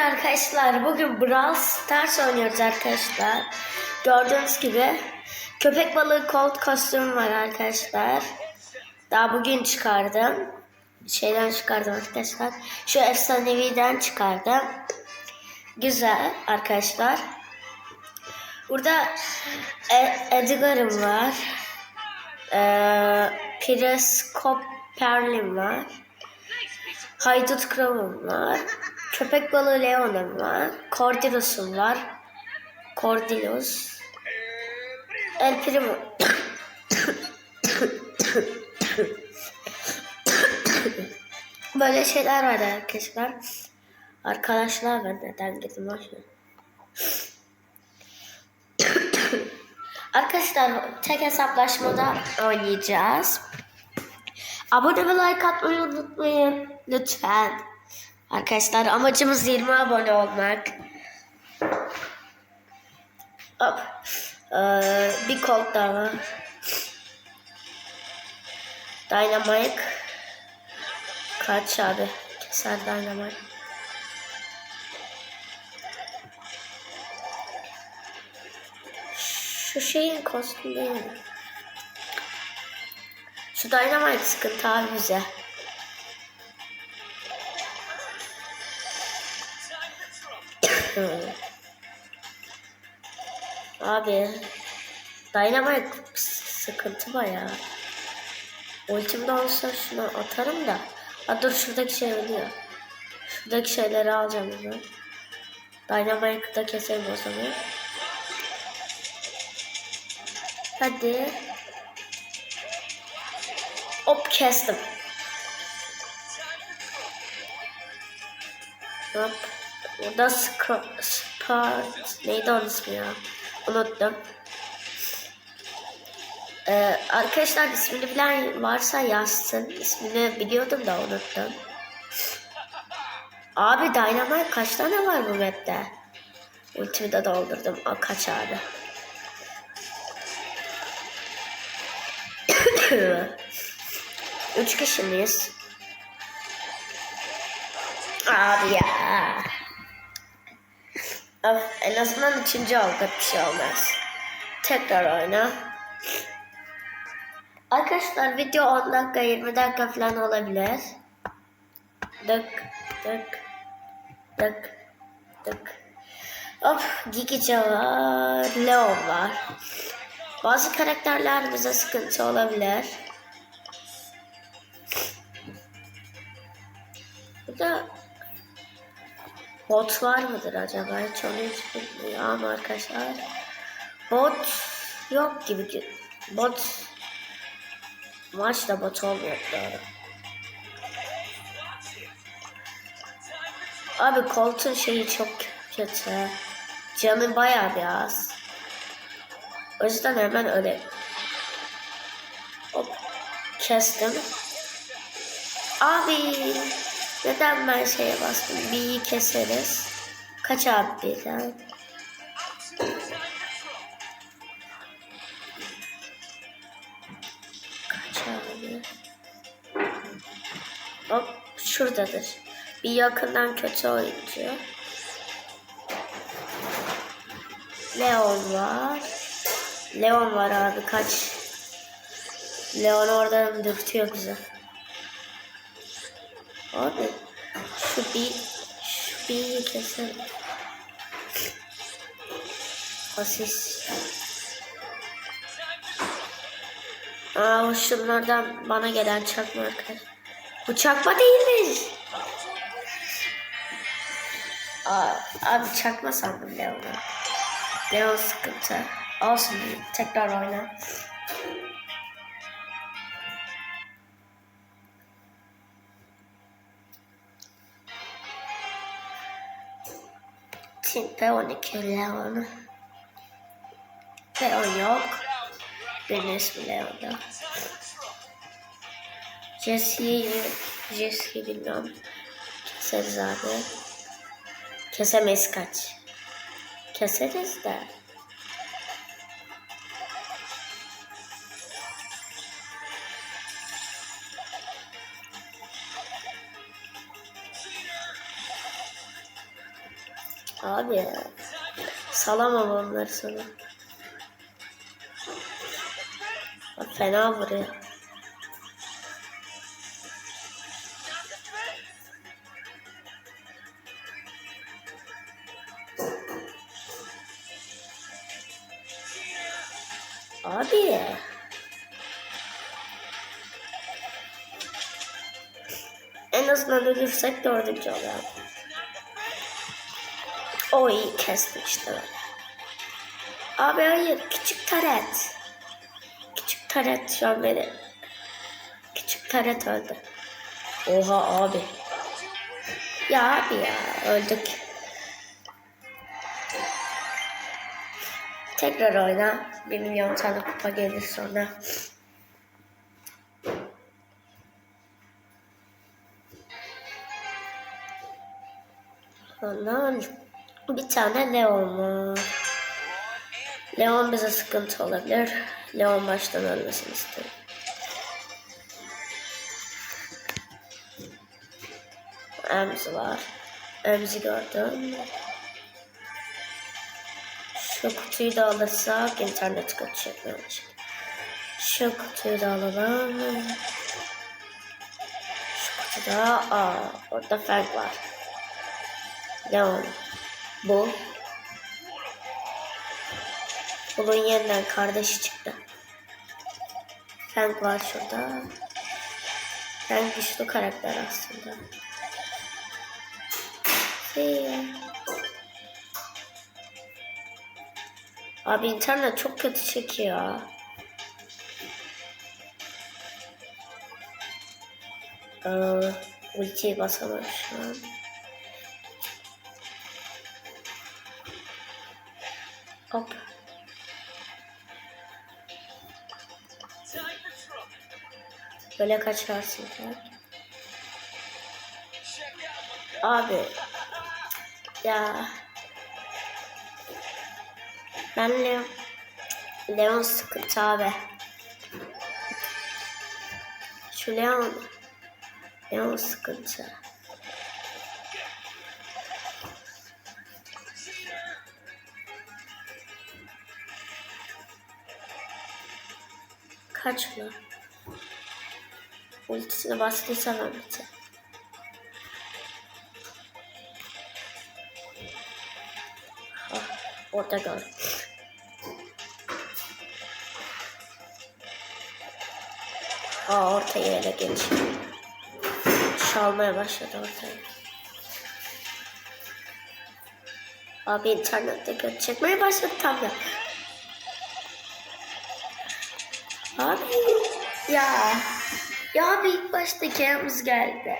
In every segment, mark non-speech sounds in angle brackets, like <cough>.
Arkadaşlar bugün Brawl Stars oynuyoruz arkadaşlar. Gördüğünüz gibi köpek balığı Colt kostümü var arkadaşlar. Daha bugün çıkardım. Şeyden çıkardım arkadaşlar. Şu efsaneviden çıkardım. Güzel arkadaşlar. Burada e- Edgar'ım var. Ee, Pires Copperlim var. Haydut Krav'ım var. Köpek balığı Leon'um var. Cordilos'um var. Cordilos. El Primo. Böyle şeyler var arkadaşlar. Arkadaşlar ben neden boşver. Arkadaşlar tek hesaplaşmada oynayacağız. Abone ve like atmayı unutmayın. Lütfen. Arkadaşlar amacımız 20 abone olmak. Hop. Ee, bir kol daha. Dynamite. Kaç abi? Keser Dynamite. Şu şeyin kostümü değil mi? Şu Dynamite sıkıntı abi bize. Abi Dynamite sıkıntı bayağı. Ultimde olsa şunu atarım da. Ha dur şuradaki şey ölüyor. Şuradaki şeyleri alacağım bunu. Dynamite'ı da keselim o zaman. Hadi. Hop kestim. Hop. Burada Spart, Spart neydi onun ismi ya? Unuttum. Ee, arkadaşlar ismini bilen varsa yazsın. İsmini biliyordum da unuttum. Abi Dynamite kaç tane var bu map'te? Ultimi de doldurdum. Aa, kaç abi? <coughs> Üç kişi miyiz? Abi ya. Of, en azından üçüncü olduk bir şey olmaz. Tekrar oyna. Arkadaşlar video 10 dakika 20 dakika falan olabilir. Dık dık dık dık. Of Gigice var. Leon var. Bazı karakterler bize sıkıntı olabilir. Burada bot var mıdır acaba? Hiç onu hiç bilmiyorum arkadaşlar. Bot yok gibi. ki- Bot maçta bot olmuyor doğru. Abi Colt'un şeyi çok kötü. Canı bayağı bir az. O yüzden hemen öyle. Hop. Kestim. Abi. Neden ben şeye bastım? Bir iyi keseriz. Kaç abi birden? Kaç abi? Hop şuradadır. Bir yakından kötü oyuncu. Leon var. Leon var abi kaç. Leon oradan dürtüyor bize. Abi şu bir şu bir kesin. Asist. Aa şunlardan bana gelen çakma arkadaş. Bu çakma değilmiş. Aa, abi çakma sandım Leon'u. Leon sıkıntı. Olsun tekrar oyna. Tinte 12 Leon. Leon yok. Benim ismi Leon'da. Jesse'yi Jesse'yi bilmiyorum. Keseriz abi. Kesemeyiz kaç. Keseriz de. Abi ya. Salamam onları sana. Bak Fena vuruyor. Abi. En azından ölürsek dördüncü oluyor. Oy kestim işte böyle. Abi hayır küçük taret. Küçük taret şu an beni. Küçük taret öldü. Oha abi. Ya abi ya öldük. Tekrar oyna. Bir milyon tane kupa gelir sonra. Sonra bir tane Leon var. Leon bize sıkıntı olabilir. Leon baştan ölmesini isterim. Emzi var. Emzi gördüm. Şu kutuyu da alırsak internet kaçacak bence. Şu kutuyu da alalım. Şu kutuda aa orada Frank var. Leon. Bu. Bunun yeniden kardeşi çıktı. Frank var şurada. Frank güçlü karakter aslında. Hey. Abi internet çok kötü çekiyor. Ee, ultiyi basamam şu an. Hop. Böyle kaçarsın. Abi. Ya. Ben Leon. Leon sıkıntı abi. Şu Leon. Leon sıkıntı. Kaç mı? Ultisini bastıysa ben biter. Ah, orada gör. Aa ortaya ele geç. Çalmaya başladı ortaya. Abi internette kötü çekmeye başladı tam. Abi ya. Ya abi ilk başta Keremiz geldi.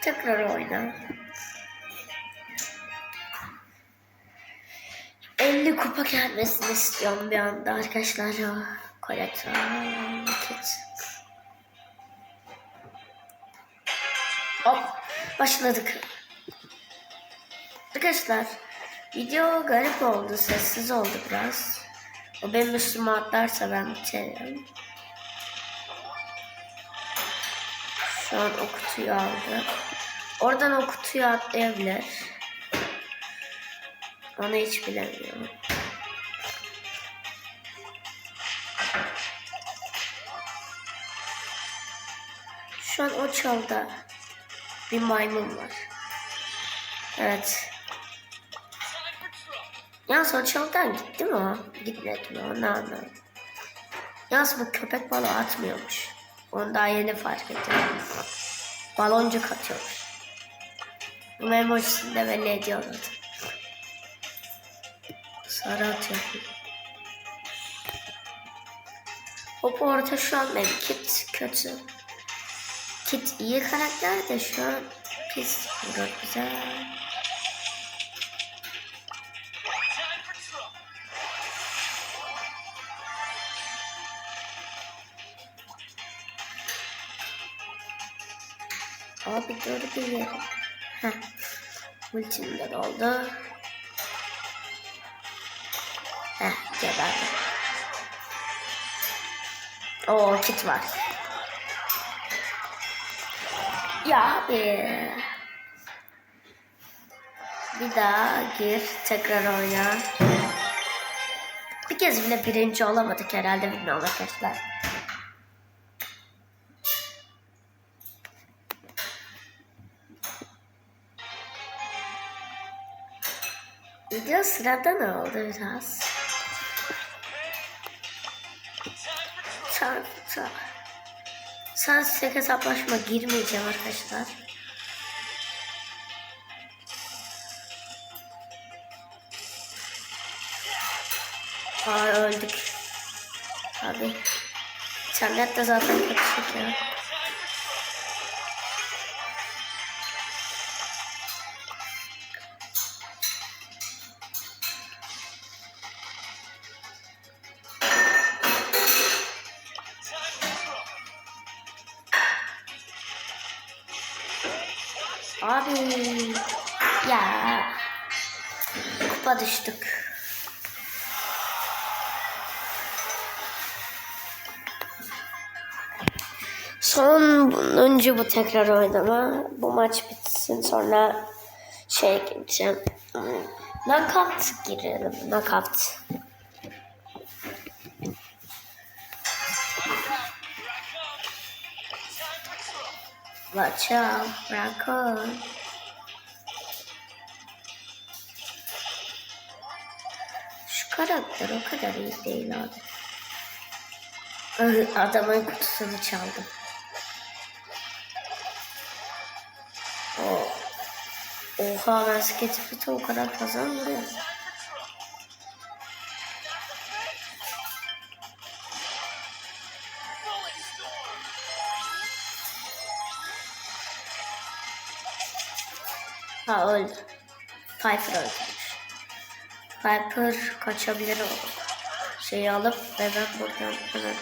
Tekrar oyna. 50 kupa gelmesini istiyorum bir anda arkadaşlar. Kolektör kit. Hop başladık. Arkadaşlar video garip oldu sessiz oldu biraz. O benim üstüme atlarsa ben biterim. Şu an o kutuyu aldı. Oradan o kutuyu atlayabilir. Onu hiç bilemiyorum. Şu an o çalda bir maymun var. Evet. Yalnız o çaldan gitti mi o? Gitmedi mi? Onu anladım. Yalnız bu köpek balığı atmıyormuş. Onu daha yeni fark ettim. Baloncuk atıyormuş. Bu emojisini de belli ediyordu. Sarı atıyor. Hop orta şu an benim Kit kötü. Kit iyi karakter de şu an pis. Çok güzel. Bir yere. Heh. Ultim de doldu. Heh geberdi. Oo kit var. Ya abi. Bir daha gir. Tekrar oyna. Bir kez bile birinci olamadık herhalde bilmiyorum arkadaşlar. Video sıradan oldu biraz. Çarpı Sadece hesaplaşma girmeyeceğim arkadaşlar. Aa öldük. Abi. İnternet de zaten kötü çekiyor. Abi. Ya. Kupa düştük. Son önce bu tekrar oynama. Bu maç bitsin sonra şey gideceğim. Knockout girelim. Knockout. Watch out, Raccoon. Şu karakter o kadar iyi değil abi. Adamın kutusunu çaldım. O. Oha ben skate o kadar fazla mı Piper öldürmüş. Piper kaçabilir o. Şeyi alıp ve ben buradan evet.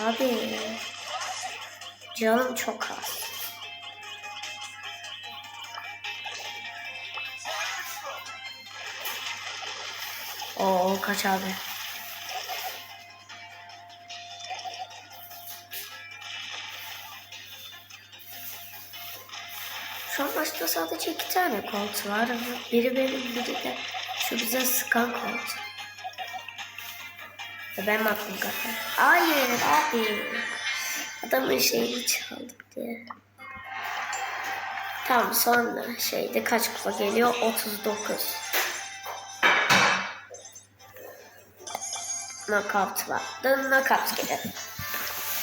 Abi. Canım çok az. Oo kaç abi. Şu an başta sadece iki tane kolt var biri benim biri de şu bize sıkan kolt. Ben baktım zaten. Hayır abi. Adamın şeyini çaldım diye. Tamam sonra şeyde kaç kupa geliyor? 39. Knockout var. Dön knockout gelir.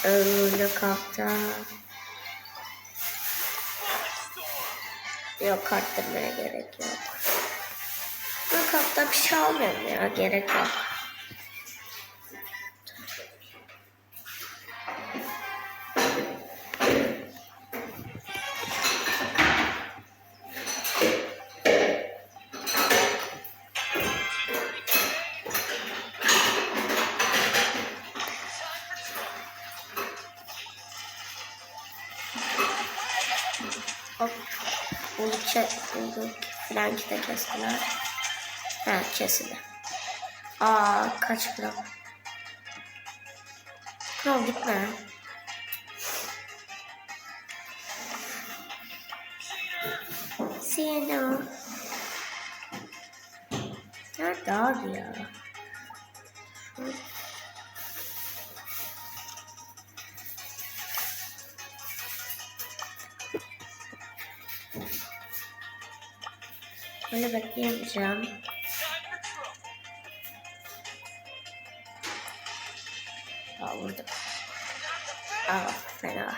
Ee, knockout'ta. Yok arttırmaya gerek yok. Knockout'ta bir şey almıyorum ya gerek yok. Bulduk, şey, bulduk. Flanki de kestiler. Ha kesildi. Aa kaç gram? Kral gitme. See you now. Nerede abi ya? Böyle bekleyemeyeceğim. Aa vurdum. Aa fena.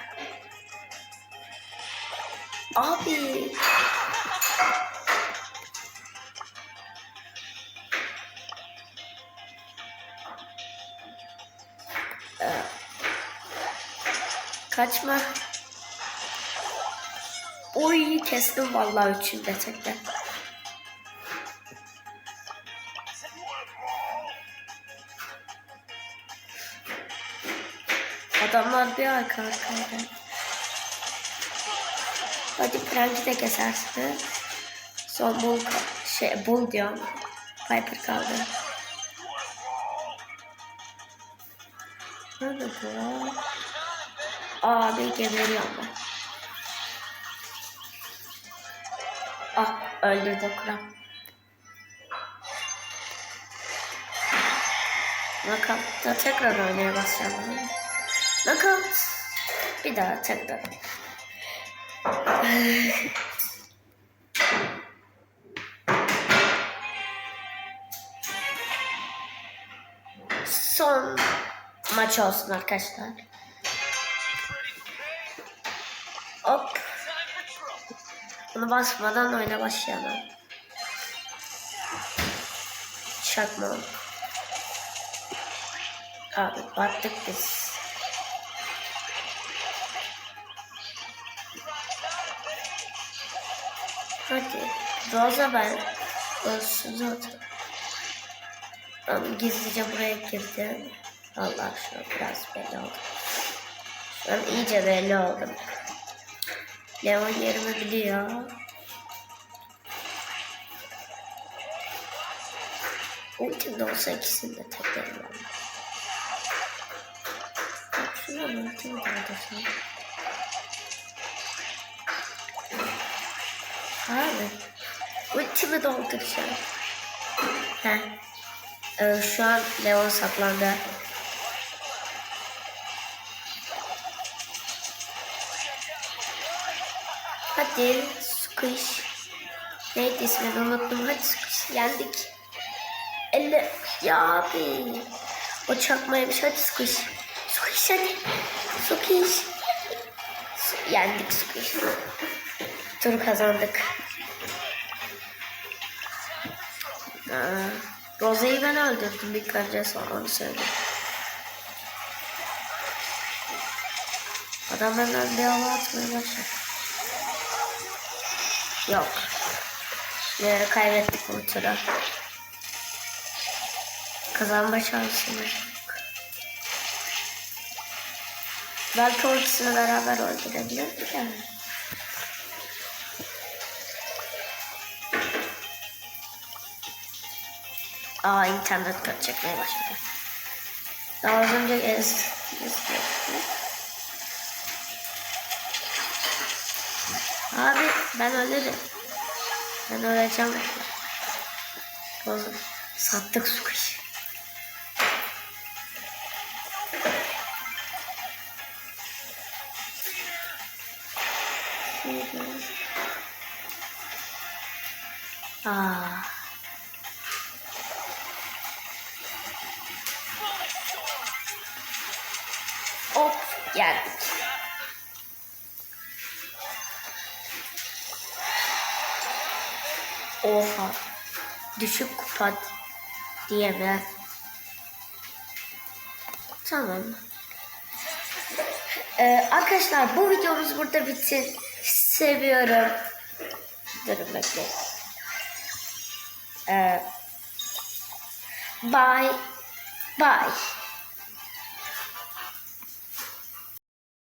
Abi. Aa. Kaçma. Oy kestim vallahi üçünde tekrar. Adamlar bir arka arkaydı. Hadi Prank'i de kesersin. Son bul şey bul diyorum. Piper kaldı. Nerede bu? Abi geberiyorum ben. Ah öldürdü kral. Knockout'ta tekrar oynaya basacağım. Knockout. Bir daha tekrar. Son maç olsun arkadaşlar. Hop. Bunu basmadan oyuna başlayalım. Çakma. Abi battık biz. Hadi. Roza ben. Ölsün zaten. Ben gizlice buraya girdim. Allah şu biraz belli oldu. Şu an iyice belli oldum. Leon yerimi biliyor. Ultim de olsa ikisini de. Bak şuna ultim de olsa. Abi. Ultimi dolduracağım. Heh. Ee, şu an Leon saklandı. Hadi Squish. Neydi ismini unuttum. Hadi Squish yendik. Elle ya abi. O çakmaymış. Hadi Squish. Squish hadi. Squish. Yendik Squish. Turu kazandık. Rose'yi ben öldürdüm bir karıca sonra onu söyleyeyim. Adam hemen bir hava atmaya başladı. Yok. Yine kaybettik bu turu. Kazanma şansımız yok. Belki o ikisini beraber öldürebilirdik yani. Aa internet kötü çekmeye başladı. Daha az önce ez, ez Abi ben ölürüm. Ben öleceğim. Sattık su kışı. Hop geldik. Oha. Düşük kupa diye mi? Tamam. Ee, arkadaşlar bu videomuz burada bitsin. Seviyorum. Durun bekleyin. Ee, bye. Bye.